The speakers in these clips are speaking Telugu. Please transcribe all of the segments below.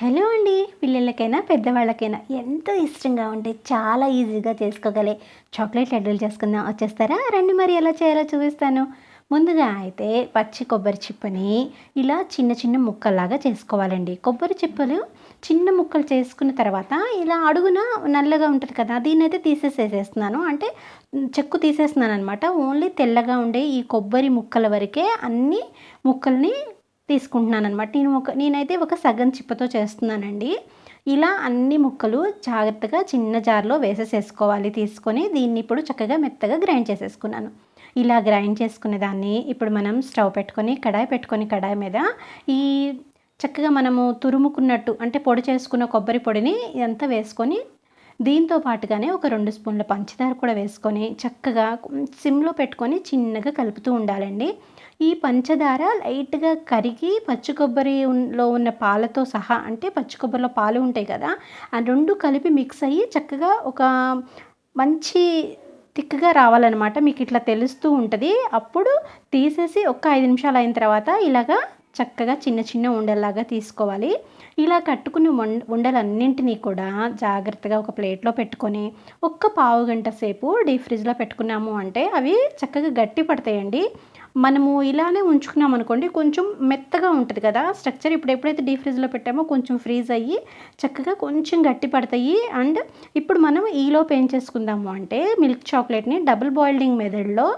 హలో అండి పిల్లలకైనా పెద్దవాళ్ళకైనా ఎంతో ఇష్టంగా ఉంటే చాలా ఈజీగా చేసుకోగలే. చాక్లెట్ లడ్డూలు చేసుకుందాం వచ్చేస్తారా? రండి మరి ఎలా చేయాలో చూపిస్తాను. ముందుగా అయితే పచ్చి కొబ్బరి చిప్పని ఇలా చిన్న చిన్న ముక్కల్లాగా చేసుకోవాలండి. కొబ్బరి చిప్పలు చిన్న ముక్కలు చేసుకున్న తర్వాత ఇలా అడుగున నల్లగా ఉంటుంది కదా దీన్ని అయితే తీసేసేసేస్తున్నాను. అంటే చెక్కు తీసేస్తున్నాను అనమాట ఓన్లీ తెల్లగా ఉండే ఈ కొబ్బరి ముక్కల వరకే అన్ని ముక్కల్ని తీసుకుంటున్నాను అనమాట నేను ఒక నేనైతే ఒక సగం చిప్పతో చేస్తున్నానండి. ఇలా అన్ని ముక్కలు జాగ్రత్తగా చిన్న జార్లో వేసేసేసుకోవాలి. తీసుకొని దీన్ని ఇప్పుడు చక్కగా మెత్తగా గ్రైండ్ చేసేసుకున్నాను. ఇలా గ్రైండ్ చేసుకునే దాన్ని ఇప్పుడు మనం స్టవ్ పెట్టుకొని కడాయి పెట్టుకొని కడాయి మీద ఈ చక్కగా మనము తురుముకున్నట్టు అంటే పొడి చేసుకున్న కొబ్బరి పొడిని ఇదంతా వేసుకొని దీంతో పాటుగానే ఒక రెండు స్పూన్ల పంచదార కూడా వేసుకొని చక్కగా సిమ్లో పెట్టుకొని చిన్నగా కలుపుతూ ఉండాలండి. ఈ పంచదార లైట్గా కరిగి పచ్చి కొబ్బరిలో ఉన్న పాలతో సహా అంటే పచ్చి కొబ్బరిలో పాలు ఉంటాయి కదా ఆ రెండు కలిపి మిక్స్ అయ్యి చక్కగా ఒక మంచి తిక్కగా రావాలన్నమాట. మీకు ఇట్లా తెలుస్తూ ఉంటుంది. అప్పుడు తీసేసి ఒక ఐదు నిమిషాలు అయిన తర్వాత ఇలాగా చక్కగా చిన్న చిన్న ఉండలాగా తీసుకోవాలి. ఇలా కట్టుకుని ఉండలన్నింటినీ కూడా జాగ్రత్తగా ఒక ప్లేట్లో పెట్టుకొని ఒక్క పావు గంట సేపు డీప్ ఫ్రిడ్జ్లో పెట్టుకున్నాము అంటే అవి చక్కగా గట్టి పడతాయండి. మనము ఇలానే ఉంచుకున్నాం అనుకోండి కొంచెం మెత్తగా ఉంటుంది కదా. స్ట్రక్చర్ ఇప్పుడు ఎప్పుడైతే డీప్ ఫ్రిడ్జ్లో పెట్టామో కొంచెం ఫ్రీజ్ అయ్యి చక్కగా కొంచెం గట్టి పడతాయి. అండ్ ఇప్పుడు మనం ఈలోపు ఏం చేసుకుందాము అంటే మిల్క్ చాక్లెట్ని డబుల్ బాయిల్డింగ్ మెథడ్లో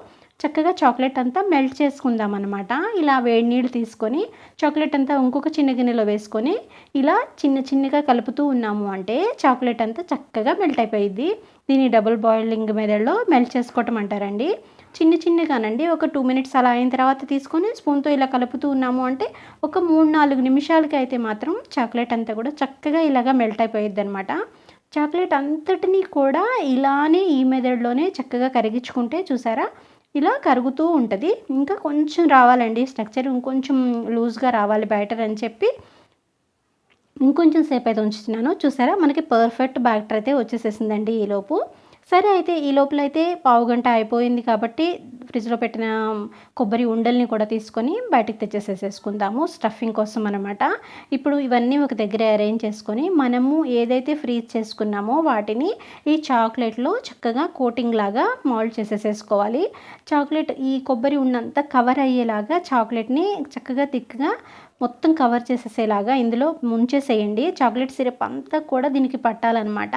చక్కగా చాక్లెట్ అంతా మెల్ట్ చేసుకుందాం అనమాట ఇలా వేడి నీళ్ళు తీసుకొని చాక్లెట్ అంతా ఇంకొక చిన్న గిన్నెలో వేసుకొని ఇలా చిన్న చిన్నగా కలుపుతూ ఉన్నాము అంటే చాక్లెట్ అంతా చక్కగా మెల్ట్ అయిపోయింది దీన్ని డబుల్ బాయిలింగ్ మెథడ్లో మెల్ట్ చేసుకోవటం అంటారండి. చిన్న చిన్నగానండి. ఒక టూ మినిట్స్ అలా అయిన తర్వాత తీసుకొని స్పూన్తో ఇలా కలుపుతూ ఉన్నాము అంటే ఒక మూడు నాలుగు నిమిషాలకి అయితే మాత్రం చాక్లెట్ అంతా కూడా చక్కగా ఇలాగా మెల్ట్ అయిపోయిద్ది అనమాట చాక్లెట్ అంతటినీ కూడా ఇలానే ఈ మెథడ్లోనే చక్కగా కరిగించుకుంటే చూసారా? ఇలా కరుగుతూ ఉంటుంది. ఇంకా కొంచెం రావాలండి స్ట్రక్చర్ ఇంకొంచెం లూజ్గా రావాలి బ్యాటర్ అని చెప్పి ఇంకొంచెం సేపు అయితే ఉంచుతున్నాను. చూసారా? మనకి పర్ఫెక్ట్ బ్యాటర్ అయితే వచ్చేసేసిందండి ఈలోపు సరే అయితే ఈ లోపల అయితే పావు గంట అయిపోయింది కాబట్టి ఫ్రిడ్జ్లో పెట్టిన కొబ్బరి ఉండల్ని కూడా తీసుకొని బయటకు తెచ్చేసేసేసుకుందాము స్టఫింగ్ కోసం అనమాట ఇప్పుడు ఇవన్నీ ఒక దగ్గర అరేంజ్ చేసుకొని మనము ఏదైతే ఫ్రీజ్ చేసుకున్నామో వాటిని ఈ చాక్లెట్లో చక్కగా కోటింగ్ లాగా మౌల్డ్ చేసేసేసుకోవాలి. చాక్లెట్ ఈ కొబ్బరి ఉన్నంత కవర్ అయ్యేలాగా చాక్లెట్ని చక్కగా తిక్కగా మొత్తం కవర్ చేసేసేలాగా ఇందులో ముంచేసేయండి. చాక్లెట్ సిరప్ అంతా కూడా దీనికి పట్టాలన్నమాట.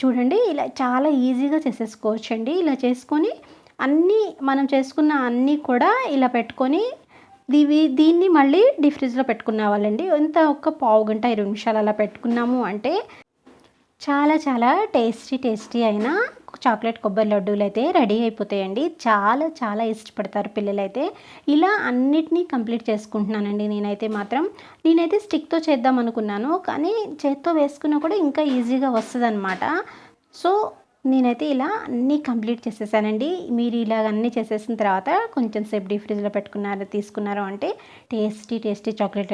చూడండి ఇలా చాలా ఈజీగా చేసేసుకోవచ్చండి. ఇలా చేసుకొని అన్నీ మనం చేసుకున్న అన్నీ కూడా ఇలా పెట్టుకొని దీవి దీన్ని మళ్ళీ డీప్ ఫ్రిడ్జ్లో పెట్టుకున్నావాలండి ఇంత ఒక పావు గంట ఇరవై నిమిషాలు అలా పెట్టుకున్నాము అంటే చాలా చాలా టేస్టీ టేస్టీ అయిన చాక్లెట్ కొబ్బరి లడ్డూలు అయితే రెడీ అయిపోతాయండి. చాలా చాలా ఇష్టపడతారు పిల్లలైతే. ఇలా అన్నిటినీ కంప్లీట్ చేసుకుంటున్నానండి నేనైతే మాత్రం. నేనైతే స్టిక్తో చేద్దాం అనుకున్నాను కానీ చేత్తో వేసుకున్నా కూడా ఇంకా ఈజీగా వస్తుంది అనమాట సో నేనైతే ఇలా అన్నీ కంప్లీట్ చేసేసానండి. మీరు ఇలాగ అన్నీ చేసేసిన తర్వాత కొంచెం సేపు డీ ఫ్రిడ్జ్లో పెట్టుకున్నారు తీసుకున్నారు అంటే టేస్టీ టేస్టీ చాక్లెట్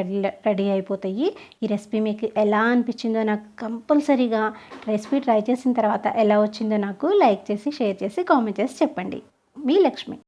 రెడీ అయిపోతాయి. ఈ రెసిపీ మీకు ఎలా అనిపించిందో నాకు కంపల్సరీగా రెసిపీ ట్రై చేసిన తర్వాత ఎలా వచ్చిందో నాకు లైక్ చేసి షేర్ చేసి కామెంట్ చేసి చెప్పండి. మీ లక్ష్మి.